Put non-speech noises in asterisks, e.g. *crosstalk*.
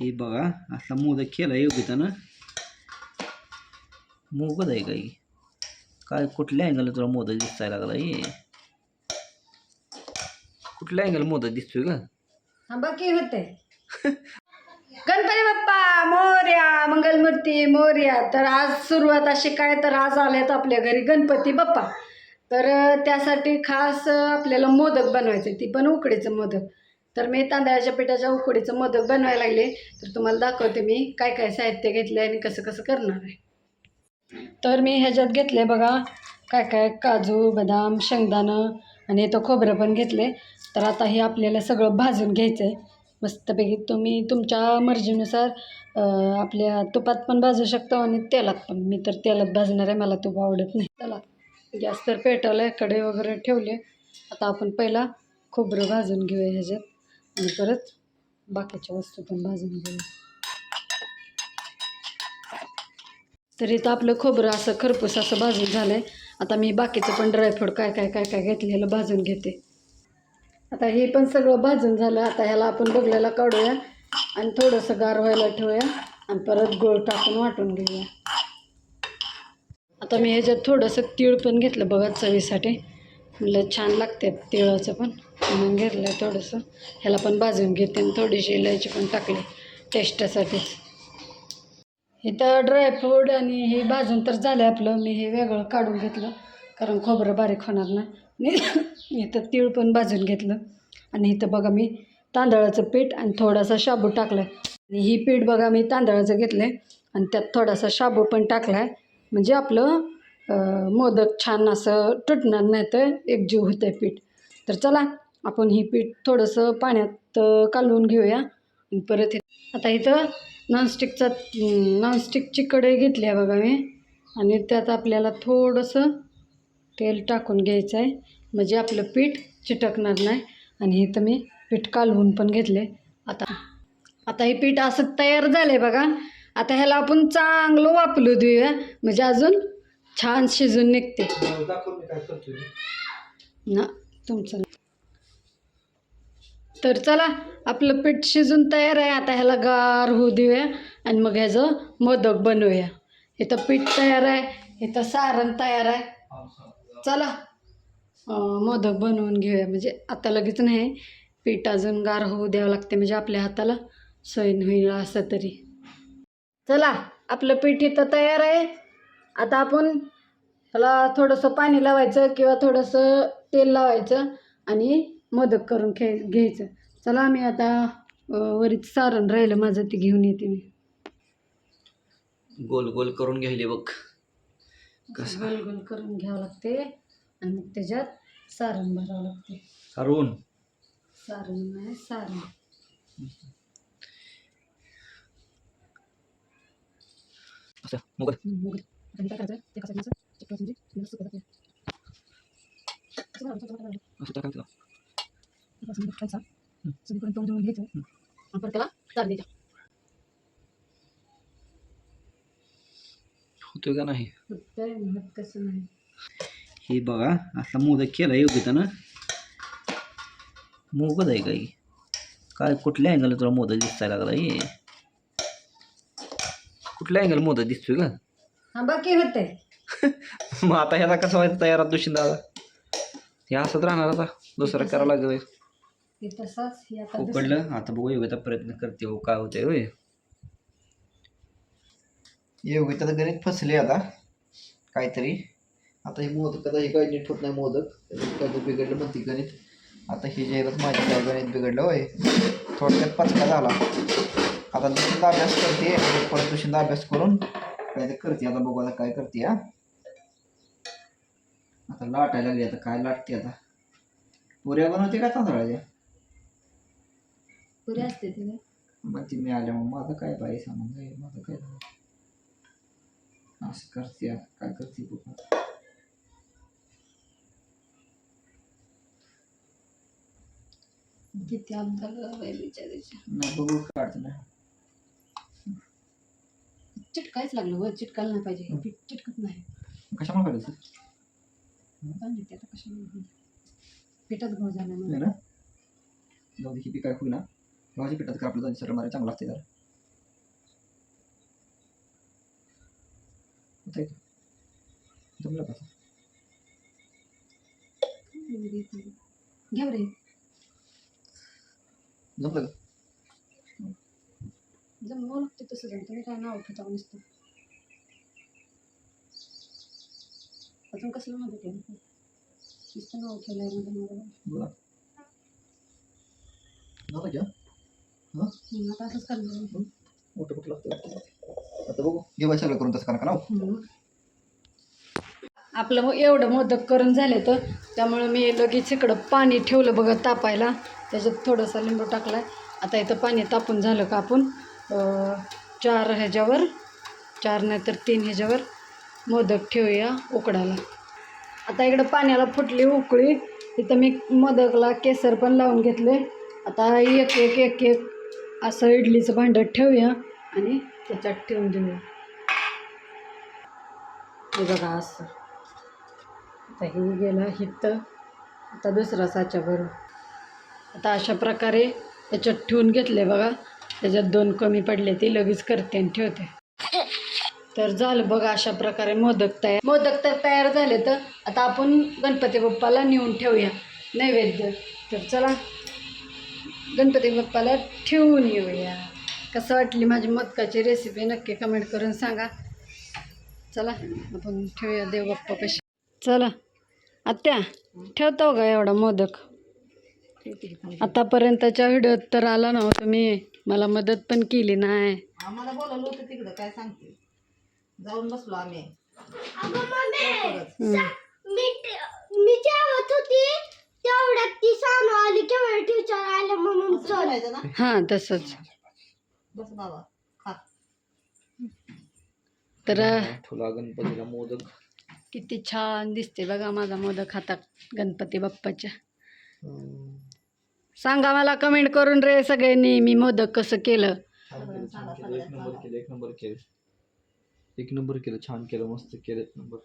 हे बघा असा मोदक केला योगितानं. मोगद आहे काही. काय कुठल्या अँगल तुला मोदक दिसायला लागला हे? कुठल्या अँगल मोदक दिसतोय का हा बाकी होते गणपती बाप्पा मोर्या मंगलमूर्ती मोर्या. तर आज सुरुवात अशी काय तर आज आल्यात आपल्या घरी गणपती बाप्पा. तर त्यासाठी खास आपल्याला मोदक बनवायचे ती पण उकडीचं मोदक. तर मी तांदळाच्या पिठाच्या उकडीचं मोदक बनवायला लागले. तर तुम्हाला दाखवते मी काय काय साहित्य घेतलं आहे आणि कसं कसं करणार आहे. तर मी ह्याच्यात घेतले बघा काय काय काजू बदाम शेंगदाणं आणि तो खोबरं पण घेतले तर आता हे आपल्याला सगळं भाजून घ्यायचं आहे मस्तपैकी तुम्ही तुमच्या मर्जीनुसार आपल्या तुपात पण भाजू शकता आणि तेलात पण. मी तर तेलात भाजणार आहे मला तूप आवडत नाही. चला गॅस तर पेटवलं आहे कडे वगैरे ठेवले आता आपण पहिला खोबरं भाजून घेऊया ह्याच्यात. आणि परत बाकीच्या वस्तू पण भाजून घेऊया तर इथं आपलं खोबरं असं खरपूस असं भाजून झालं आहे आता मी बाकीचं पण ड्रायफ्रूट काय काय काय काय घेतलेलं भाजून घेते. आता हे पण सगळं भाजून झालं. आता ह्याला आपण बघल्याला काढूया आणि थोडंसं गार व्हायला ठेवूया आणि परत गोळ टाकून वाटून घेऊया. आता मी ह्याच्यात थोडंसं तीळ पण घेतलं बघा चवीसाठी. म्हणलं छान लागते तिळाचं पण. म्हणून घेतलं आहे थोडंसं. ह्याला पण भाजून घेते आणि थोडीशी इलायची पण टाकली टेस्टासाठीच इथं ड्रायफ्रूट आणि हे भाजून तर झालं आपलं. मी हे वेगळं काढून घेतलं कारण खोबरं बारीक होणार ना. आणि इथं तीळ पण भाजून घेतलं. आणि इथं बघा मी तांदळाचं पीठ आणि थोडासा शाबू टाकला आहे आणि ही पीठ बघा मी तांदळाचं घेतलं आहे आणि त्यात थोडासा शाबू पण टाकला आहे म्हणजे आपलं मोदक छान असं तुटणार नाही तर एकजीव होतं आहे पीठ. तर चला आपण ही पीठ थोडंसं पाण्यात कालवून घेऊया. आणि परत आता इथं नॉनस्टिकचा नॉनस्टिकची कढई घेतली आहे बघा मी. आणि त्यात आपल्याला थोडंसं तेल टाकून घ्यायचं आहे. म्हणजे आपलं पीठ चिटकणार नाही. आणि इथं मी पीठ कालवून पण घेतले. आता आता हे पीठ असं तयार झालं आहे बघा. आता ह्याला आपण चांगलं वापरू देऊया. म्हणजे अजून छान शिजून निघते. ना तुमचं तर चला आपलं पीठ शिजून तयार आहे. आता ह्याला गार होऊ देऊया आणि मग ह्याचं मोदक बनवूया. इथं पीठ तयार आहे इथं सारण तयार आहे. चला मोदक बनवून घेऊया. म्हणजे आता लगेच नाही पीठ अजून गार होऊ द्यावं लागते म्हणजे आपल्या हाताला सैन होईल असं तरी. चला आपलं पीठ इथं तयार आहे. आता आपण त्याला थोडंसं पाणी लावायचं किंवा थोडंसं तेल लावायचं आणि मोदक करून खे घ्यायचं. चला मी आता वरीच सारण राहिलं माझं ते घेऊन येते मी. गोल गोल करून घ्यायले बघ. असं गोल गोल करून घ्यावं लागते आणि मग त्याच्यात सारण भरावं लागते. सारून. सारण नाही सारण. असं मोगल मग आता हे काय करायचं ते कसं घ्यायचं चिकटवायचं म्हणजे सुकत जाते. असं टाकायचं असं मीठ खायचं. सगळीकडे तोंड देऊन घ्यायचं आणि परत त्याला चार द्यायच्या होतोय का नाही? कसं नाही. हे बघा असा मोदक केला योगितानं मोगद आहे काही. काय कुठल्या अँगल तुला मोदक दिसायला लागला हे कुठल्या अँगल मोदक दिसतोय का? हा बाकी होते *laughs* मग आता ह्याला कसं व्हायचं तयारात दुसरी दादा हे असंच राहणार आता. दुसरं करावं लागेल. हे तसाच हे आता दुसरं- उकडलं आता बघू योगिता प्रयत्न करते. हो काय होतंय होय. योगिता तर गणित फसले आता. काहीतरी. आता हे मोदक आता हे काही नीट होत नाही मोदक. काय बिघडलं म्हणते गणित. आता हे जे आहेत माझे काय गणित बिघडलं होय. थोडक्यात पचका झाला. आता दुसऱ्यांदा अभ्यास करते. परत दुसऱ्यांदा अभ्यास करून काय ते करते आता बघू आता काय करते हा आता लाटायला लागली आता काय लाटते आता पुऱ्या बनवते का तांदळाच्या पुरे असते? मग ती मी आल्या मग माझं काय बाई सांगून जाईल माझं काय झालं? असं करते काय करते बघ. किती बिचारीच्या नाही बघू काढते ना चिटकायच लागलं वर चिटकायला नाही पाहिजे पीठ चिटकत नाही. कशामुळे करायचं आता पिठात घोळ झाला नाही. ना? भाजी पिठात कापलं सर मारा चांगलं लागते जरा. जमलं का घ्या रे जमलं का? जमवं लागते तसं जमतं तुम्ही काय नाव ठेवता नसतं अजून कसलं माझं केलं नुसतं नाव ठेवलंयमध्ये मला बोला. झालं का हां? हम्म, आता असंच करणार मोठं कुठं लागतं? आता बघू. जेव्हा सगळं करून तसं करा का नाव? आपलं मग एवढं मोदक करून झाले तर त्यामुळं मी लगेच इकडं पाणी ठेवलं बघा तापायला. त्याच्यात थोडासा लिंबू टाकला आता इथं पाणी तापून झालं का आपण? चार ह्याच्यावर चार नाही तर तीन ह्याच्यावर मोदक ठेवूया उकडायला. आता इकडं पाण्याला फुटली उकळी. इथं मी मोदकला केसर पण लावून घेतले. आता एक एक एक एक असं इडलीचं भांडं ठेवूया आणि त्याच्यात ठेवून देऊया. हे बघा असं. आता हे गेलं हित. आता दुसरा साचा आता अशा प्रकारे त्याच्यात ठेवून घेतले बघा. त्याच्यात दोन कमी पडले ते लगेच करते आणि ठेवते. तर झालं बघा अशा प्रकारे मोदक तयार. मोदक तर तयार झाले तर आता आपण गणपती बाप्पाला नेऊन ठेवूया नैवेद्य. तर चला गणपती बाप्पाला ठेवून येऊया. कसं वाटली माझी मोदकाची रेसिपी नक्की कमेंट करून सांगा. चला आपण ठेवूया देव बाप्पा कशी. चला आत्या ठेवतो का एवढा मोदक? आतापर्यंतच्या व्हिडिओत तर आला ना हो तुम्ही. मला मदत पण केली नाही आम्हाला बोलवलं होतं तिकडं. काय सांगते? जाऊन बसलो आम्ही. मी होती तेवढ्यात ती सानू आली केवळ टीचर आले म्हणून असं करायचं ना? हां तसंच. बस बाबा खा. तर ठुला गणपतीला मोदक. किती छान दिसते बघा माझा मोदक हातात गणपती बाप्पाच्या. सांगा मला कमेंट करून रे सगळ्यांनी मी मोदक कसं केलं? छान केलं छान केलं. एक नंबर केलं एक नंबर केलं. एक नंबर केलं छान केलं मस्त केलं एक नंबर.